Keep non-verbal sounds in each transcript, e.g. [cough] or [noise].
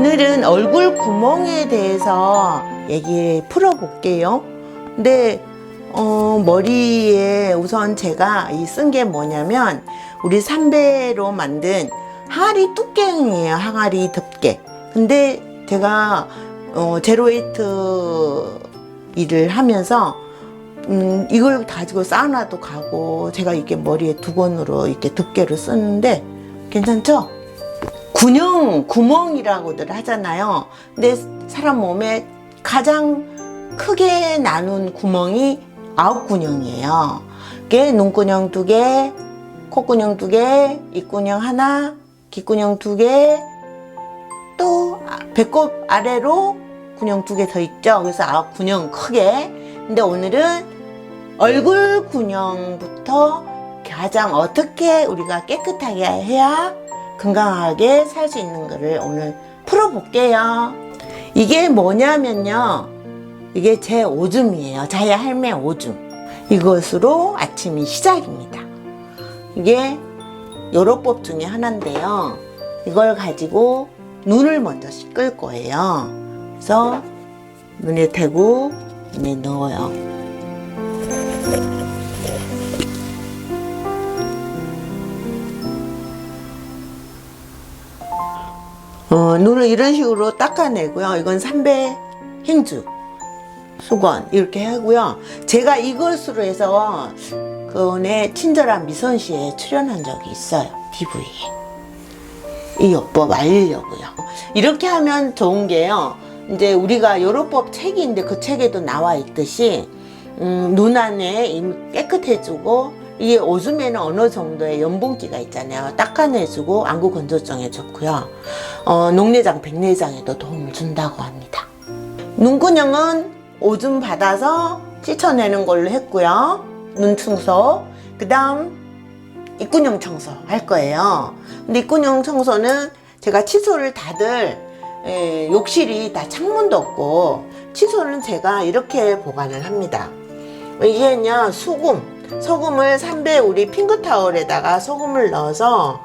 오늘은 얼굴 구멍에 대해서 얘기 풀어볼게요. 근데 어, 머리에 우선 제가 이 쓴 게 뭐냐면 우리 삼배로 만든 항아리 뚜껑이에요. 항아리 덮개. 근데 제가 어, 제로웨이트 일을 하면서 음, 이걸 가지고 사우나도 가고 제가 이렇게 머리에 두 번으로 이렇게 덮개를 쓰는데 괜찮죠? 군형 구멍이라고들 하잖아요. 근데 사람 몸에 가장 크게 나눈 구멍이 아홉 군형이에요. 그게 눈구녕 두 개, 콧구녕 두 개, 입구녕 하나, 귓구녕 두 개, 또 아, 배꼽 아래로 군형 두 개 더 있죠. 그래서 아홉 군형 크게. 근데 오늘은 얼굴 군형부터 가장 어떻게 우리가 깨끗하게 해야 건강하게 살 수 있는 거를 오늘 풀어볼게요. 이게 뭐냐면요. 이게 제 오줌이에요. 자의 할매 오줌. 이것으로 아침이 시작입니다. 이게 요로법 중에 하나인데요. 이걸 가지고 눈을 먼저 씻을 거예요. 그래서 눈에 대고 눈에 넣어요. 어, 눈을 이런 식으로 닦아내고요. 이건 삼배 흰주, 수건 이렇게 하고요. 제가 이것으로 해서 그내 친절한 미선 씨에 출연한 적이 있어요. 피부에. 이 요법 알리려고요. 이렇게 하면 좋은 게요. 이제 우리가 요로법 책인데 그 책에도 나와 있듯이 음, 눈 안에 임- 깨끗해지고 이게 오줌에는 어느 정도의 염분기가 있잖아요. 닦아내주고 안구 건조증에 좋고요. 어, 녹내장, 백내장에도 도움을 준다고 합니다. 눈구녕은 오줌 받아서 씻어내는 걸로 했고요. 눈 청소. 그 다음 입구녕 청소 할 거예요. 근데 입구녕 청소는 제가 칫솔을 다들 에, 욕실이 다 창문도 없고 칫솔은 제가 이렇게 보관을 합니다. 이게는요 소금 소금을 3배 우리 핑크타올에다가 소금을 넣어서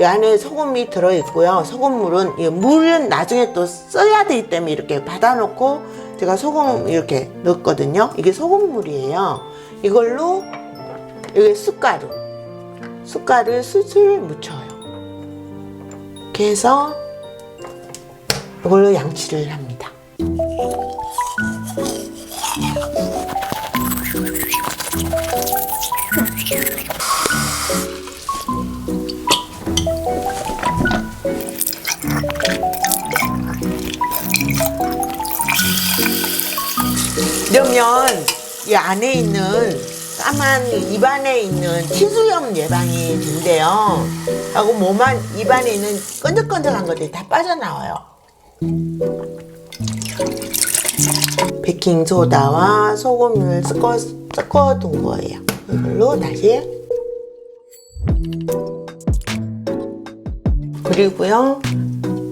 이 안에 소금이 들어있고요. 소금물은 이 물은 나중에 또 써야 되기 때문에 이렇게 받아놓고 제가 소금 이렇게 넣었거든요. 이게 소금물이에요. 이걸로 이게 숟가루 숟가루 술술 묻혀요. 이렇게 해서 이걸로 양치를 합니다 이러면 이 안에 있는 까만 입안에 있는 치수염 예방이 된대요. 하고 몸안 입안에 있는 끈적끈적한 것들이 다 빠져나와요. 베킹 소다와 소금을 섞어 섞어 둔 거예요. 이걸로 다시 그리고요.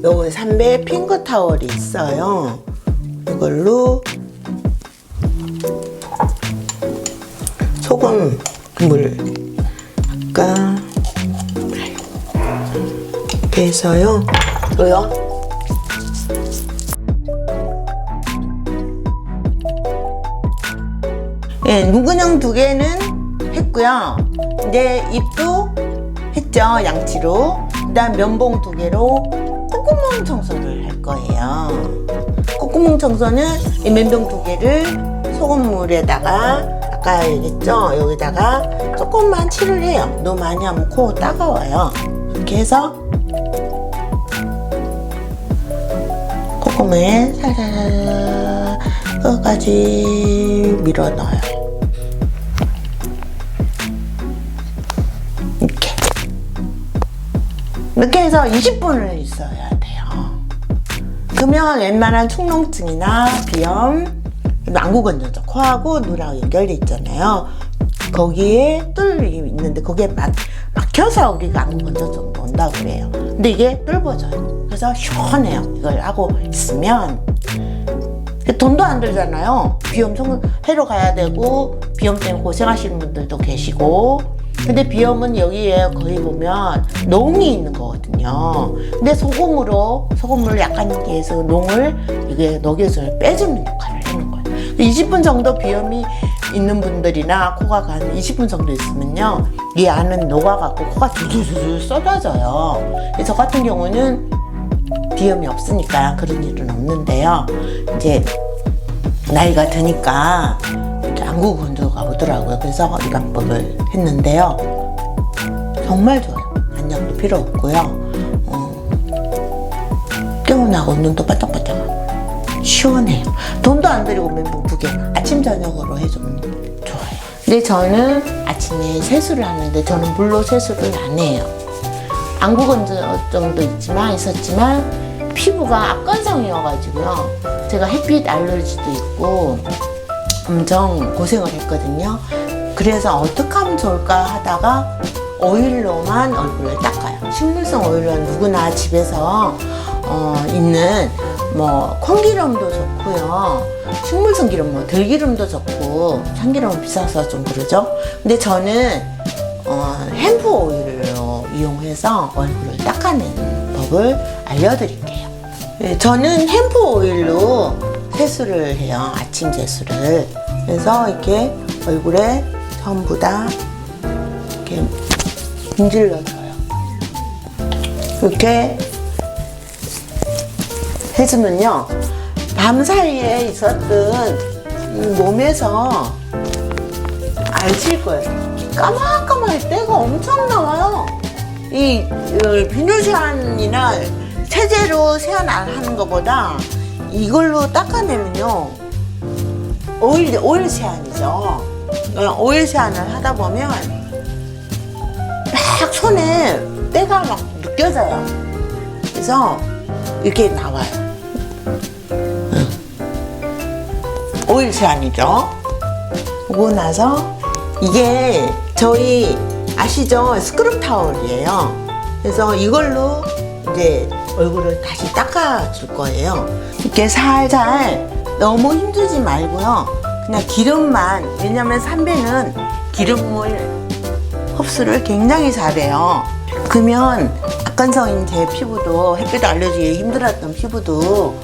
요거 삼배 핑크 타월이 있어요. 이걸로 소금 물 아까 해서요. 또요? 예, 눈구녕 두 개는 했고요. 이제 입도 했죠 양치로. 그다음 면봉 두 개로 콧구멍 청소를 할 거예요 콧구멍 청소는 이 면봉 두 개를 소금물에다가 아까 얘기했죠? 여기다가 조금만 칠을 해요. 너무 많이 하면 코 따가워요. 이렇게 해서 콧구멍에 살살 끝까지 밀어 넣어요. 이렇게. 해서 20분을 있어야. 그러면 웬만한 축농증이나 비염, 안구 건조증, 코하고 눈하고 연결돼 있잖아요. 거기에 뚫이 있는데 거기에 막, 막혀서 우리가 안구 건조증 온다고 그래요. 근데 이게 뚫어져요. 그래서 시원해요. 이걸 하고 있으면 돈도 안 들잖아요. 비염 청 해로 가야 되고 비염 때문에 고생하시는 분들도 계시고 근데 비염은 여기에 거기 보면 농이 있는 거거든요. 근데 소금으로 소금을 약간 이렇게 해서 농을 이게 녹여서 빼주는 역할을 하는 거예요. 20분 정도 비염이 있는 분들이나 코가 한 20분 정도 있으면요, 이 안은 녹아갖고 코가 두두두두 쏟아져요. 저 같은 경우는 비염이 없으니까 그런 일은 없는데요. 이제 나이가 드니까 안구 건조가 오더라고요. 그래서 이간법을 했는데요. 정말 좋아요. 안약도 필요 없고요. 어, 깨어나고 눈도 반짝반짝 시원해요. 돈도 안 들이고 개. 아침 저녁으로 해주면 좋아요. 근데 저는 아침에 세수를 하는데 저는 물로 세수를 안 해요. 안구 건조증도 있지만 있었지만 피부가 악건성이어가지고요. 제가 햇빛 알러지도 있고 엄청 고생을 했거든요. 그래서 어떻게 하면 좋을까 하다가 오일로만 얼굴을 닦아요. 식물성 오일은 누구나 집에서 어, 있는 뭐 콩기름도 좋고요. 식물성 기름 뭐 들기름도 좋고 참기름은 비싸서 좀 그러죠. 근데 저는 어, 햄프 오일로 이용해서 얼굴을 닦아내는 법을 알려드릴게요. 네, 저는 햄프 오일로 세수를 해요. 아침 세수를. 그래서 이렇게 얼굴에 전부 다 이렇게 문질러줘요. 이렇게 해주면요. 밤 사이에 있었던 이 몸에서 알질 거예요. 까마까마할 때가 엄청 나와요. 이 어, 비누 세안이나 세제로 세안 안 하는 것보다 이걸로 닦아내면요. 오일, 오일 세안이죠. 어, 오일 세안을 하다 보면 막 손에 때가 막 느껴져요. 그래서 이렇게 나와요. 응. 오일 세안이죠. 그러고 나서 이게 저희 아시죠? 스크럽 타월이에요. 그래서 이걸로 이제 얼굴을 다시 닦아줄 거예요. 이렇게 살살 너무 힘주지 말고요. 그냥 기름만, 왜냐면 삼배는 기름을 흡수를 굉장히 잘해요. 그러면 악건성인 제 피부도 햇빛 알러지에 힘들었던 피부도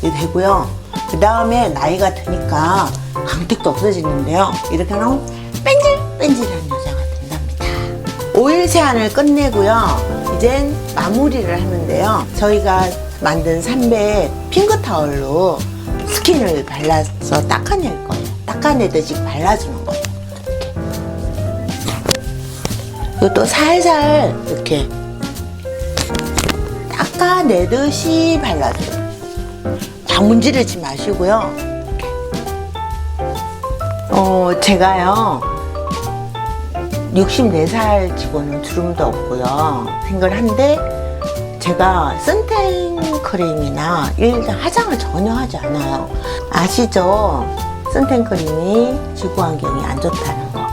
되고요. 그 다음에 나이가 드니까 강택도 없어지는데요. 이렇게 하면 뺀질뺀질한 여자가 된답니다. 오일 세안을 끝내고요. 이젠 마무리를 하는데요. 저희가 만든 삼배 핑크 타월로 스킨을 발라서 닦아낼 거예요. 닦아내듯이 발라주는 거예요. 이것도 살살 이렇게 닦아내듯이 발라줘요. 막 문지르지 마시고요. 어, 제가요, 64살 치고는 주름도 없고요. 생글한데, 제가 선텐 크림이나 일단 화장을 전혀 하지 않아요. 아시죠? 선텐 크림이 지구 환경에 안 좋다는 거.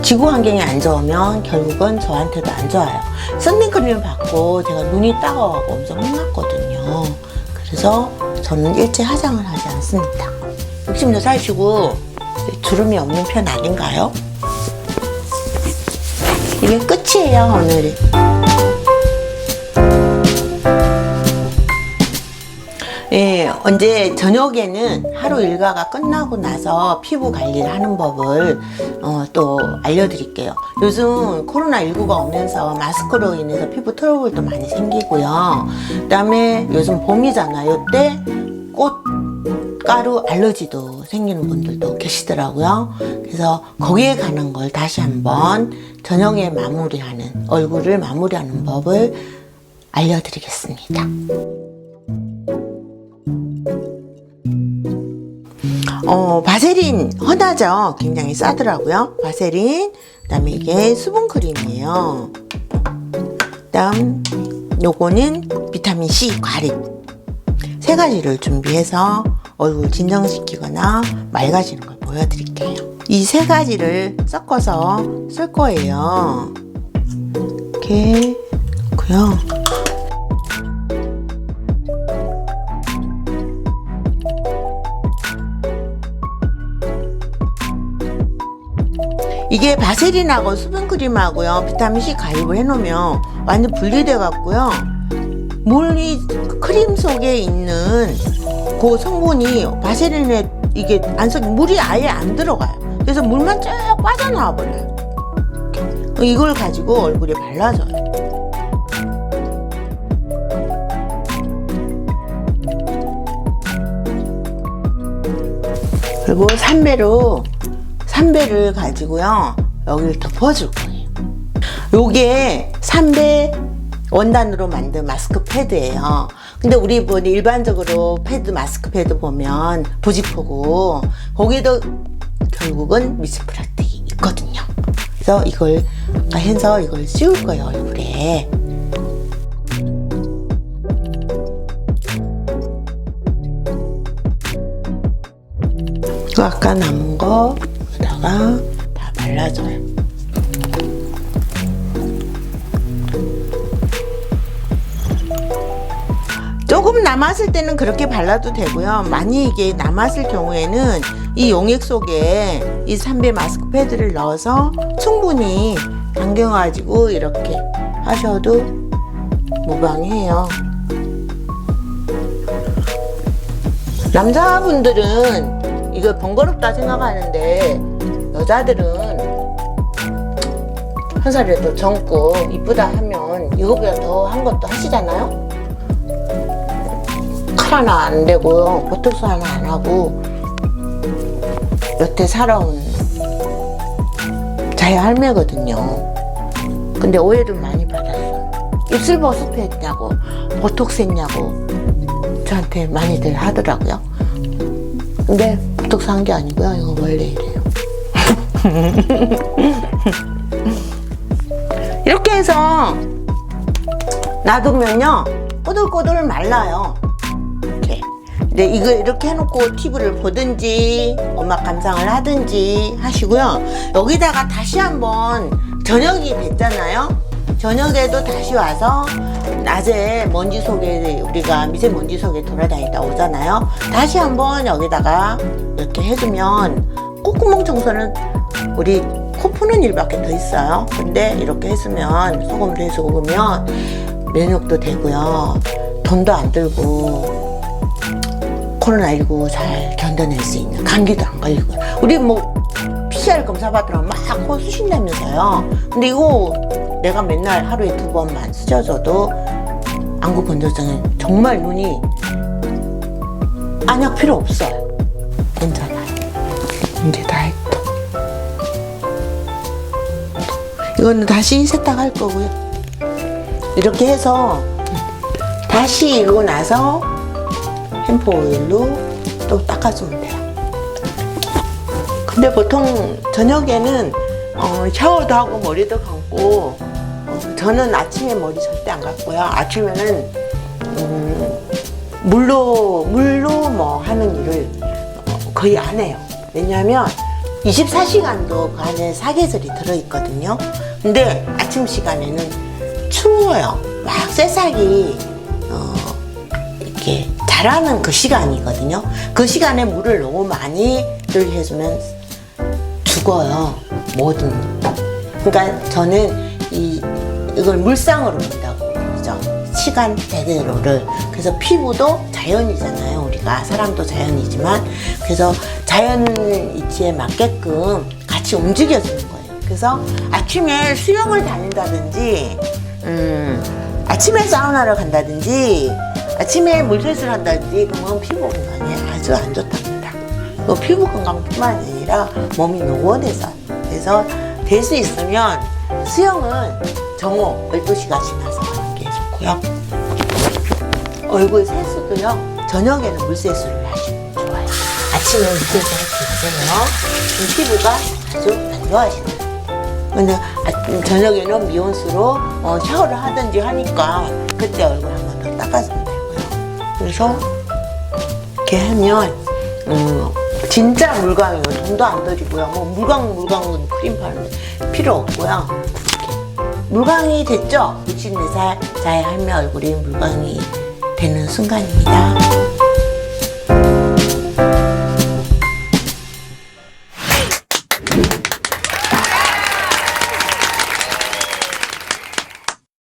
지구 환경이 안 좋으면 결국은 저한테도 안 좋아요. 선텐 크림을 받고 제가 눈이 따가워하고 엄청 혼났거든요. 그래서 저는 일체 화장을 하지 않습니다. 64살이고 주름이 없는 편 아닌가요? 이게 끝이에요, 오늘이. 예, 언제 저녁에는 하루 일과가 끝나고 나서 피부 관리를 하는 법을 어, 또 알려드릴게요. 요즘 코로나19가 오면서 마스크로 인해서 피부 트러블도 많이 생기고요. 그 다음에 요즘 봄이잖아요. 이때 꽃 가루 알러지도 생기는 분들도 계시더라고요. 그래서 거기에 관한 걸 다시 한번 저녁에 마무리하는, 얼굴을 마무리하는 법을 알려드리겠습니다. 어, 바세린 흔하죠. 굉장히 싸더라고요. 바세린. 그 다음에 이게 수분 크림이에요. 그 다음 요거는 비타민 C 과립. 세 가지를 준비해서 얼굴 진정시키거나 맑아지는 걸 보여드릴게요. 이 세 가지를 섞어서 쓸 거예요. 이렇게 놓고요. 이게 바세린하고 수분크림하고요 비타민C 가입을 해놓으면 완전 분리돼 갖고요 물이 크림 속에 있는 그 성분이 바세린에 이게 안 섞, 물이 아예 안 들어가요. 그래서 물만 쭉 빠져나와 버려요. 이걸 가지고 얼굴에 발라줘요. 그리고 삼배로 삼배를 가지고요 여기를 덮어줄 거예요. 요게 삼배 원단으로 만든 마스크 패드예요. 근데 우리 뭐 일반적으로 패드 마스크 패드 보면 보지포고 거기도 결국은 미스프라틱이 있거든요. 그래서 이걸 해서 이걸 씌울 거예요 얼굴에. 그 아까 남은 거에다가 다 발라줘요. 조금 남았을 때는 그렇게 발라도 되고요. 많이 이게 남았을 경우에는 이 용액 속에 이 삼배 마스크 패드를 넣어서 충분히 담겨가지고 이렇게 하셔도 무방해요. 남자분들은 이거 번거롭다 생각하는데 여자들은 한 살이라도 젊고 이쁘다 하면 이거보다 더 한 것도 하시잖아요. 칼 하나 안 되고 보톡스 하나 안 하고 여태 살아온 자의 할매거든요. 근데 오해를 많이 받았어요. 입술 보습했냐고 보톡스 했냐고 저한테 많이들 하더라고요. 근데 보톡스 한 게 아니고요. 이거 원래 이래요. [laughs] 이렇게 해서 놔두면요 꼬들꼬들 말라요. 근데 이거 이렇게 해놓고 TV를 보든지 음악 감상을 하든지 하시고요. 여기다가 다시 한번 저녁이 됐잖아요. 저녁에도 다시 와서 낮에 먼지 속에 우리가 미세먼지 속에 돌아다니다 오잖아요. 다시 한번 여기다가 이렇게 해주면 콧구멍 청소는 우리 코 푸는 일밖에 더 있어요. 근데 이렇게 했으면 소금도 해서 먹으면 면역도 되고요. 돈도 안 들고 코로나19 잘 견뎌낼 수 있는 감기도 안 걸리고 우리 뭐 PCR 검사 받으러 막코 쑤신다면서요. 근데 이거 내가 맨날 하루에 두 번만 쓰셔줘도 안구 건조증에 정말 눈이 안약 필요 없어요. 괜찮아요. 이제 다 했고. 이거는 다시 세탁할 거고요. 이렇게 해서 다시 이고 나서 햄프 오일로 또 닦아주면 돼요. 근데 보통 저녁에는 어, 샤워도 하고 머리도 감고 어, 저는 아침에 머리 절대 안 감고요. 아침에는 음, 물로 물로 뭐 하는 일을 어, 거의 안 해요. 왜냐하면 24시간도 그 안에 사계절이 들어있거든요. 근데 아침 시간에는 추워요. 막 새싹이 어, 이렇게 자라는 그 시간이거든요. 그 시간에 물을 너무 많이 를 해주면 죽어요. 뭐든. 그러니까 저는 이 이걸 물상으로 본다고 그죠? 시간 대대로를 그래서 피부도 자연이잖아요. 우리가 사람도 자연이지만 그래서 자연 이치에 맞게끔 같이 움직여주는 거예요. 그래서 아침에 수영을 다닌다든지 음, 아침에 사우나를 간다든지 아침에 물세수를 한다든지 그러면 피부 건강에 아주 안 좋답니다. 그 피부 건강뿐만 아니라 몸이 노곤해서 그래서 될 수 있으면 수영은 정오 12시가 지나서 하는 게 좋고요. 얼굴 세수도요. 저녁에는 물세수를 하시면 좋아요. 아침에 물세수 할수 있어요. 피부가 아주 안 좋아하시는 근데 아- 저녁에는 미온수로 어, 샤워를 하든지 하니까 그때 얼굴 한번더 되고요. 그래서 이렇게 하면 음, 진짜 물광이고 돈도 안 들이고요. 뭐 물광 물광은 크림 바르는 필요 없고요. 물광이 됐죠? 64살 자의 할매 얼굴이 물광이 되는 순간입니다.